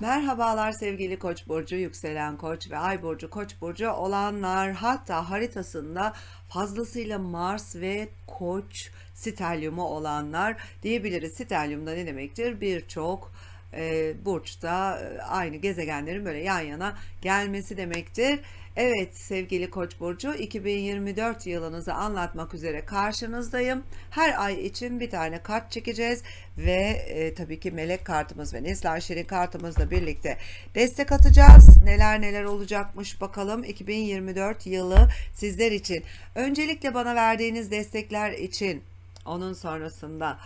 Merhabalar sevgili Koç burcu, yükselen Koç ve Ay burcu Koç burcu olanlar hatta haritasında fazlasıyla Mars ve Koç stelyumu olanlar diyebiliriz. Stelyum da ne demektir? Birçok e, burçta e, aynı gezegenlerin böyle yan yana gelmesi demektir. Evet sevgili Koç burcu 2024 yılınızı anlatmak üzere karşınızdayım. Her ay için bir tane kart çekeceğiz ve e, tabii ki melek kartımız ve Şirin kartımızla birlikte destek atacağız. Neler neler olacakmış bakalım 2024 yılı sizler için. Öncelikle bana verdiğiniz destekler için onun sonrasında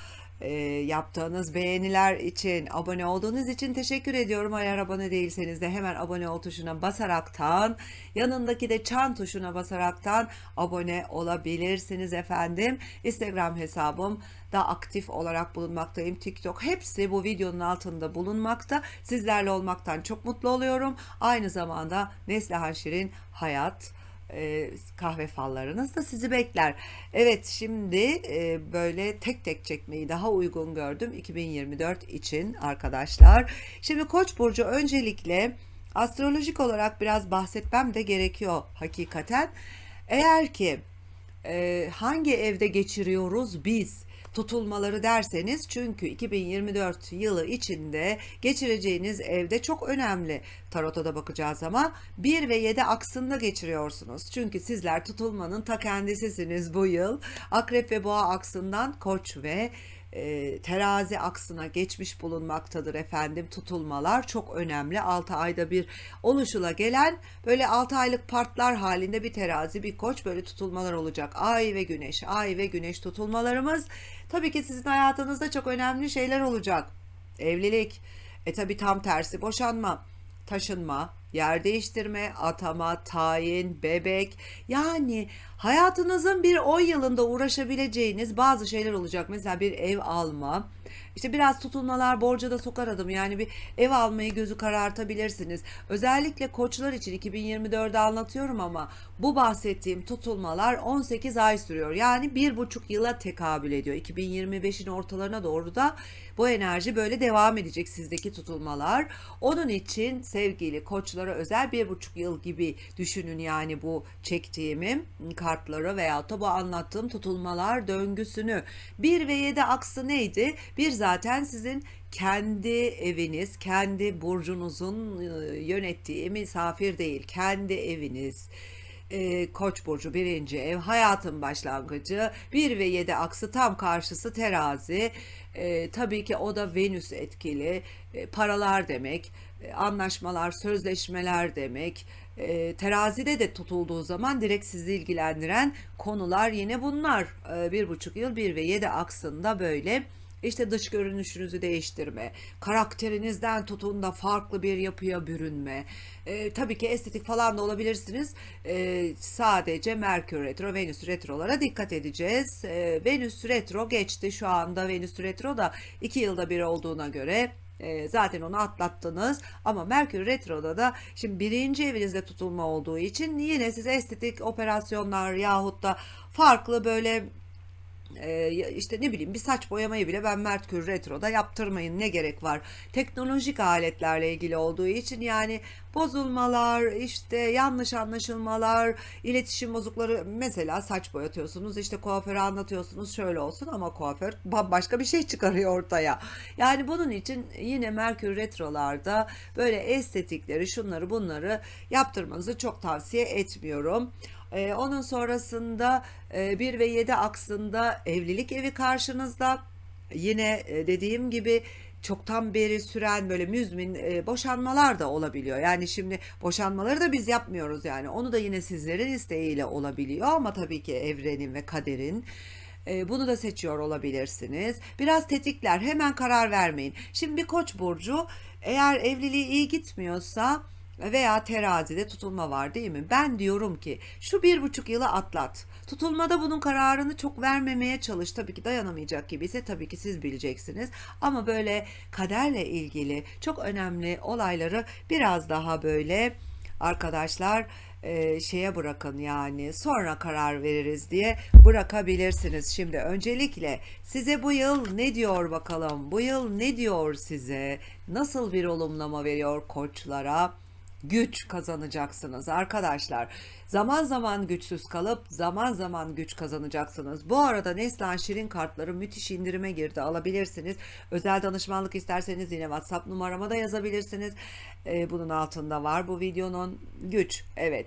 e, yaptığınız beğeniler için, abone olduğunuz için teşekkür ediyorum. Eğer abone değilseniz de hemen abone ol tuşuna basaraktan, yanındaki de çan tuşuna basaraktan abone olabilirsiniz efendim. Instagram hesabım da aktif olarak bulunmaktayım. TikTok hepsi bu videonun altında bulunmakta. Sizlerle olmaktan çok mutlu oluyorum. Aynı zamanda Neslihan Şirin Hayat e, kahve fallarınız da sizi bekler. Evet şimdi e, böyle tek tek çekmeyi daha uygun gördüm 2024 için arkadaşlar. Şimdi Koç burcu öncelikle astrolojik olarak biraz bahsetmem de gerekiyor hakikaten. Eğer ki e, hangi evde geçiriyoruz biz tutulmaları derseniz çünkü 2024 yılı içinde geçireceğiniz evde çok önemli. Tarota da bakacağız ama 1 ve 7 aksında geçiriyorsunuz. Çünkü sizler tutulmanın ta kendisisiniz bu yıl. Akrep ve boğa aksından koç ve e, terazi aksına geçmiş bulunmaktadır efendim. Tutulmalar çok önemli. 6 ayda bir oluşula gelen böyle 6 aylık partlar halinde bir terazi bir koç böyle tutulmalar olacak. Ay ve güneş ay ve güneş tutulmalarımız. Tabii ki sizin hayatınızda çok önemli şeyler olacak. Evlilik. E tabii tam tersi boşanma taşınma, yer değiştirme, atama, tayin, bebek yani hayatınızın bir 10 yılında uğraşabileceğiniz bazı şeyler olacak. Mesela bir ev alma, işte biraz tutulmalar borca da sokar adım yani bir ev almayı gözü karartabilirsiniz. Özellikle koçlar için 2024'de anlatıyorum ama bu bahsettiğim tutulmalar 18 ay sürüyor. Yani bir buçuk yıla tekabül ediyor. 2025'in ortalarına doğru da bu enerji böyle devam edecek sizdeki tutulmalar. Onun için sevgili koçlara özel bir buçuk yıl gibi düşünün yani bu çektiğimi kartları veya da bu anlattığım tutulmalar döngüsünü. 1 ve 7 aksı neydi? Bir zaten sizin kendi eviniz, kendi burcunuzun e, yönettiği misafir değil, kendi eviniz. E, Koç burcu birinci ev. Hayatın başlangıcı 1 ve 7 aksı tam karşısı terazi. E, tabii ki o da Venüs etkili. E, paralar demek e, anlaşmalar sözleşmeler demek. E, terazide de tutulduğu zaman direkt sizi ilgilendiren konular yine bunlar. E, bir buçuk yıl 1 ve 7 aksında böyle işte dış görünüşünüzü değiştirme, karakterinizden tutun da farklı bir yapıya bürünme. Ee, tabii ki estetik falan da olabilirsiniz. Ee, sadece Merkür Retro, Venüs Retro'lara dikkat edeceğiz. Ee, Venüs Retro geçti şu anda. Venüs Retro da 2 yılda bir olduğuna göre e, zaten onu atlattınız ama Merkür Retro'da da şimdi birinci evinizde tutulma olduğu için yine size estetik operasyonlar yahut da farklı böyle e, işte ne bileyim bir saç boyamayı bile ben Merkür Retro'da yaptırmayın ne gerek var. Teknolojik aletlerle ilgili olduğu için yani bozulmalar, işte yanlış anlaşılmalar, iletişim bozukları mesela saç boyatıyorsunuz işte kuaföre anlatıyorsunuz şöyle olsun ama kuaför bambaşka bir şey çıkarıyor ortaya. Yani bunun için yine Merkür Retro'larda böyle estetikleri şunları bunları yaptırmanızı çok tavsiye etmiyorum. Ee, onun sonrasında e, 1 ve 7 aksında evlilik evi karşınızda. Yine e, dediğim gibi çoktan beri süren böyle müzmin e, boşanmalar da olabiliyor. Yani şimdi boşanmaları da biz yapmıyoruz yani. Onu da yine sizlerin isteğiyle olabiliyor ama tabii ki evrenin ve kaderin. E, bunu da seçiyor olabilirsiniz. Biraz tetikler hemen karar vermeyin. Şimdi bir koç burcu eğer evliliği iyi gitmiyorsa veya terazide tutulma var değil mi? Ben diyorum ki şu bir buçuk yılı atlat. Tutulmada bunun kararını çok vermemeye çalış. Tabii ki dayanamayacak gibi ise tabii ki siz bileceksiniz. Ama böyle kaderle ilgili çok önemli olayları biraz daha böyle arkadaşlar e, şeye bırakın yani sonra karar veririz diye bırakabilirsiniz. Şimdi öncelikle size bu yıl ne diyor bakalım? Bu yıl ne diyor size? Nasıl bir olumlama veriyor koçlara? Güç kazanacaksınız arkadaşlar. Zaman zaman güçsüz kalıp zaman zaman güç kazanacaksınız. Bu arada Neslan Şirin kartları müthiş indirime girdi alabilirsiniz. Özel danışmanlık isterseniz yine WhatsApp numarama da yazabilirsiniz. Ee, bunun altında var bu videonun güç evet.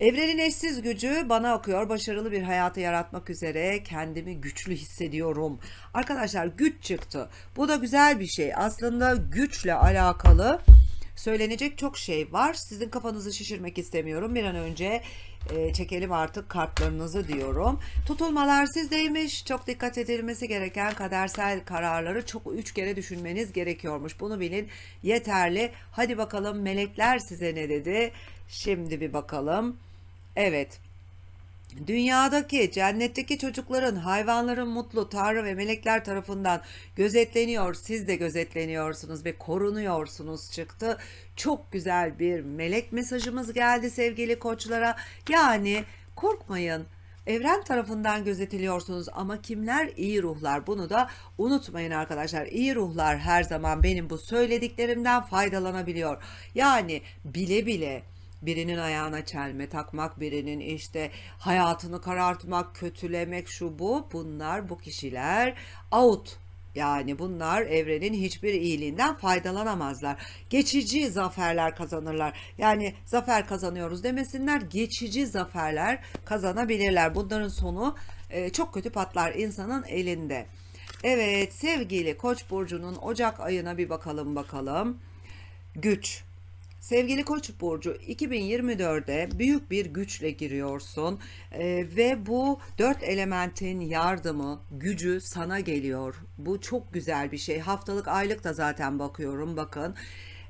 Evrenin eşsiz gücü bana akıyor. Başarılı bir hayatı yaratmak üzere kendimi güçlü hissediyorum. Arkadaşlar güç çıktı. Bu da güzel bir şey. Aslında güçle alakalı söylenecek çok şey var. Sizin kafanızı şişirmek istemiyorum. Bir an önce e, çekelim artık kartlarınızı diyorum. Tutulmalar sizdeymiş. Çok dikkat edilmesi gereken kadersel kararları çok üç kere düşünmeniz gerekiyormuş. Bunu bilin yeterli. Hadi bakalım melekler size ne dedi? Şimdi bir bakalım. Evet. Dünyadaki, cennetteki çocukların, hayvanların mutlu Tanrı ve melekler tarafından gözetleniyor. Siz de gözetleniyorsunuz ve korunuyorsunuz çıktı. Çok güzel bir melek mesajımız geldi sevgili koçlara. Yani korkmayın. Evren tarafından gözetiliyorsunuz ama kimler iyi ruhlar bunu da unutmayın arkadaşlar. İyi ruhlar her zaman benim bu söylediklerimden faydalanabiliyor. Yani bile bile birinin ayağına çelme takmak, birinin işte hayatını karartmak, kötülemek şu bu bunlar bu kişiler out yani bunlar evrenin hiçbir iyiliğinden faydalanamazlar. Geçici zaferler kazanırlar. Yani zafer kazanıyoruz demesinler, geçici zaferler kazanabilirler. Bunların sonu e, çok kötü patlar insanın elinde. Evet sevgili Koç burcunun Ocak ayına bir bakalım bakalım. Güç Sevgili Koç burcu 2024'de büyük bir güçle giriyorsun Ee, ve bu dört elementin yardımı, gücü sana geliyor. Bu çok güzel bir şey. Haftalık, aylık da zaten bakıyorum. Bakın.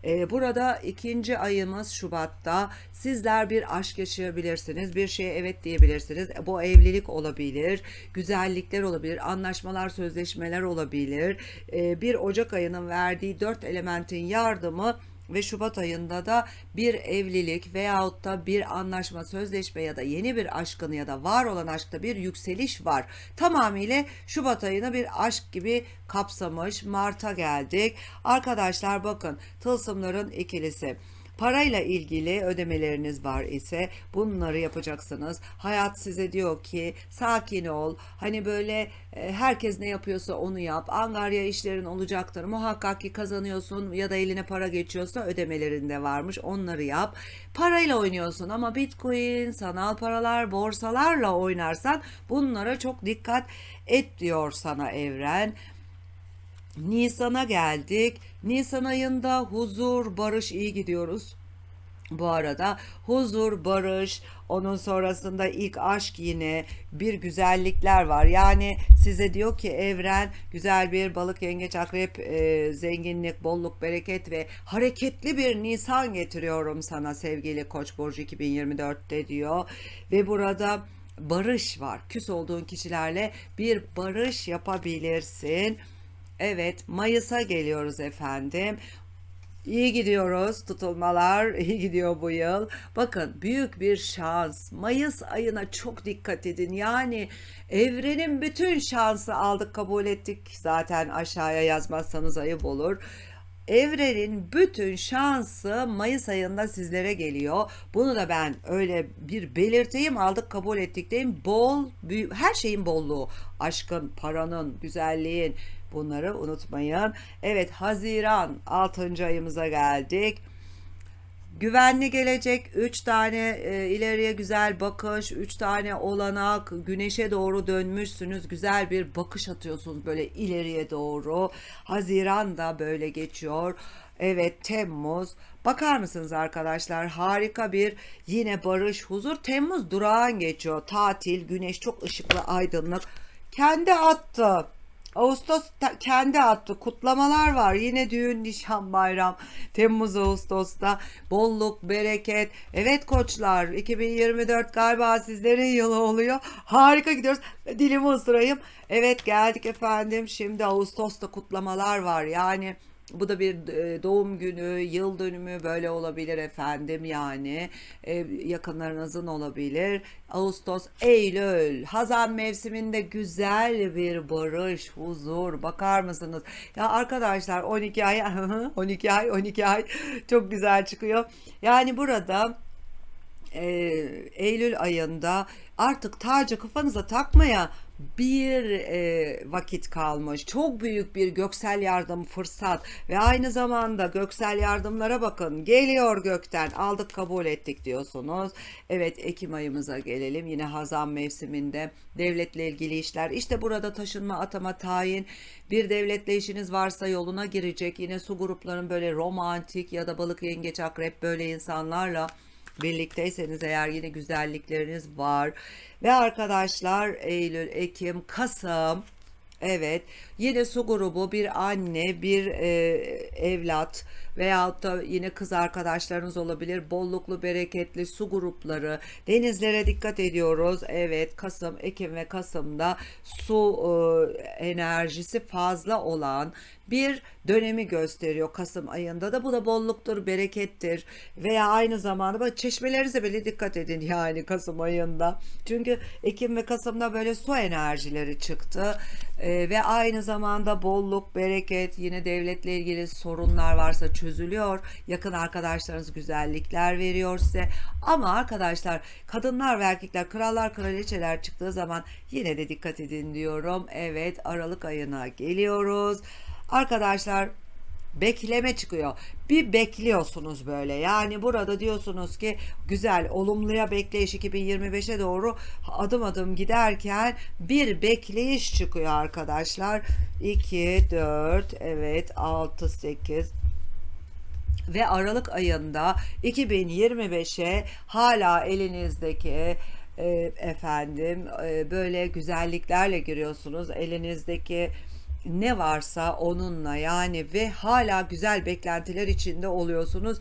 Ee, burada ikinci ayımız Şubat'ta sizler bir aşk yaşayabilirsiniz. Bir şeye evet diyebilirsiniz. Bu evlilik olabilir, güzellikler olabilir, anlaşmalar, sözleşmeler olabilir. Ee, bir Ocak ayının verdiği dört elementin yardımı ve Şubat ayında da bir evlilik veyahut da bir anlaşma, sözleşme ya da yeni bir aşkın ya da var olan aşkta bir yükseliş var. Tamamıyla Şubat ayını bir aşk gibi kapsamış. Mart'a geldik. Arkadaşlar bakın tılsımların ikilisi. Parayla ilgili ödemeleriniz var ise bunları yapacaksınız. Hayat size diyor ki sakin ol. Hani böyle e, herkes ne yapıyorsa onu yap. Angarya işlerin olacaktır. Muhakkak ki kazanıyorsun ya da eline para geçiyorsa ödemelerinde varmış. Onları yap. Parayla oynuyorsun ama Bitcoin, sanal paralar, borsalarla oynarsan bunlara çok dikkat et diyor sana evren. Nisan'a geldik. Nisan ayında huzur, barış iyi gidiyoruz. Bu arada huzur, barış, onun sonrasında ilk aşk yine bir güzellikler var. Yani size diyor ki evren güzel bir balık, yengeç, akrep, e, zenginlik, bolluk, bereket ve hareketli bir Nisan getiriyorum sana sevgili Koç burcu 2024'te diyor. Ve burada barış var. Küs olduğun kişilerle bir barış yapabilirsin. Evet, Mayıs'a geliyoruz efendim. İyi gidiyoruz tutulmalar iyi gidiyor bu yıl. Bakın büyük bir şans. Mayıs ayına çok dikkat edin. Yani evrenin bütün şansı aldık kabul ettik. Zaten aşağıya yazmazsanız ayıp olur. Evrenin bütün şansı Mayıs ayında sizlere geliyor. Bunu da ben öyle bir belirteyim aldık kabul ettik diyeyim. Bol, büyük, her şeyin bolluğu. Aşkın, paranın, güzelliğin, Bunları unutmayın. Evet Haziran 6. ayımıza geldik. Güvenli gelecek 3 tane e, ileriye güzel bakış, 3 tane olanak, güneşe doğru dönmüşsünüz. Güzel bir bakış atıyorsunuz böyle ileriye doğru. Haziran da böyle geçiyor. Evet Temmuz. Bakar mısınız arkadaşlar? Harika bir yine barış, huzur. Temmuz durağan geçiyor. Tatil, güneş çok ışıklı, aydınlık. Kendi attı. Ağustos kendi attı. Kutlamalar var. Yine düğün, nişan, bayram. Temmuz, Ağustos'ta bolluk, bereket. Evet koçlar 2024 galiba sizlerin yılı oluyor. Harika gidiyoruz. Dilimi ısırayım. Evet geldik efendim. Şimdi Ağustos'ta kutlamalar var. Yani Bu da bir e, doğum günü, yıl dönümü böyle olabilir efendim yani E, yakınlarınızın olabilir. Ağustos, Eylül, Hazan mevsiminde güzel bir barış, huzur. Bakar mısınız? Ya arkadaşlar 12 ay, 12 ay, 12 ay çok güzel çıkıyor. Yani burada e, Eylül ayında artık tacı kafanıza takmaya bir e, vakit kalmış. Çok büyük bir göksel yardım fırsat ve aynı zamanda göksel yardımlara bakın. Geliyor gökten. Aldık kabul ettik diyorsunuz. Evet Ekim ayımıza gelelim. Yine Hazan mevsiminde devletle ilgili işler. İşte burada taşınma, atama, tayin. Bir devletle işiniz varsa yoluna girecek. Yine su grupların böyle romantik ya da balık, yengeç, akrep böyle insanlarla birlikteyseniz eğer yine güzellikleriniz var. Ve arkadaşlar Eylül, Ekim, Kasım Evet, yine su grubu bir anne, bir e, evlat veyahut da yine kız arkadaşlarınız olabilir. Bolluklu, bereketli su grupları. Denizlere dikkat ediyoruz. Evet, Kasım, Ekim ve Kasım'da su e, enerjisi fazla olan bir dönemi gösteriyor Kasım ayında da. Bu da bolluktur, berekettir veya aynı zamanda bak çeşmelerinize bile dikkat edin yani Kasım ayında. Çünkü Ekim ve Kasım'da böyle su enerjileri çıktı. Ee, ve aynı zamanda bolluk, bereket, yine devletle ilgili sorunlar varsa çözülüyor. Yakın arkadaşlarınız güzellikler veriyor size. Ama arkadaşlar kadınlar ve erkekler, krallar, kraliçeler çıktığı zaman yine de dikkat edin diyorum. Evet Aralık ayına geliyoruz. Arkadaşlar bekleme çıkıyor. Bir bekliyorsunuz böyle. Yani burada diyorsunuz ki güzel olumluya bekleyiş 2025'e doğru adım adım giderken bir bekleyiş çıkıyor arkadaşlar. 2 4 evet 6 8 ve Aralık ayında 2025'e hala elinizdeki e, efendim e, böyle güzelliklerle giriyorsunuz. Elinizdeki ne varsa onunla yani ve hala güzel beklentiler içinde oluyorsunuz.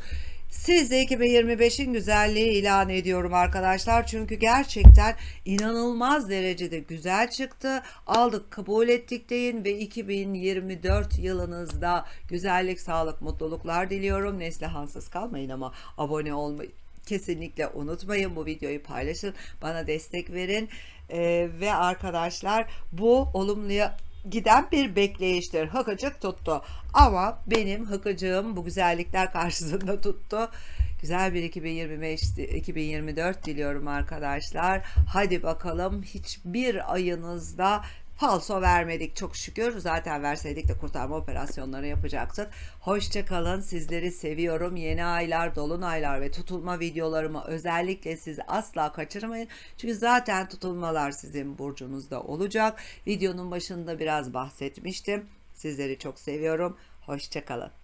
Size 2025'in güzelliği ilan ediyorum arkadaşlar. Çünkü gerçekten inanılmaz derecede güzel çıktı. Aldık, kabul ettik deyin ve 2024 yılınızda güzellik, sağlık, mutluluklar diliyorum. Neslihansız kalmayın ama abone olmayı kesinlikle unutmayın. Bu videoyu paylaşın. Bana destek verin. Ee, ve arkadaşlar bu olumluya giden bir bekleyiştir. Hıkıcık tuttu. Ama benim hıkıcığım bu güzellikler karşısında tuttu. Güzel bir 2025 2024 diliyorum arkadaşlar. Hadi bakalım hiçbir ayınızda falso vermedik çok şükür. Zaten verseydik de kurtarma operasyonları yapacaktık. Hoşçakalın. Sizleri seviyorum. Yeni aylar, dolunaylar ve tutulma videolarımı özellikle siz asla kaçırmayın. Çünkü zaten tutulmalar sizin burcunuzda olacak. Videonun başında biraz bahsetmiştim. Sizleri çok seviyorum. Hoşçakalın.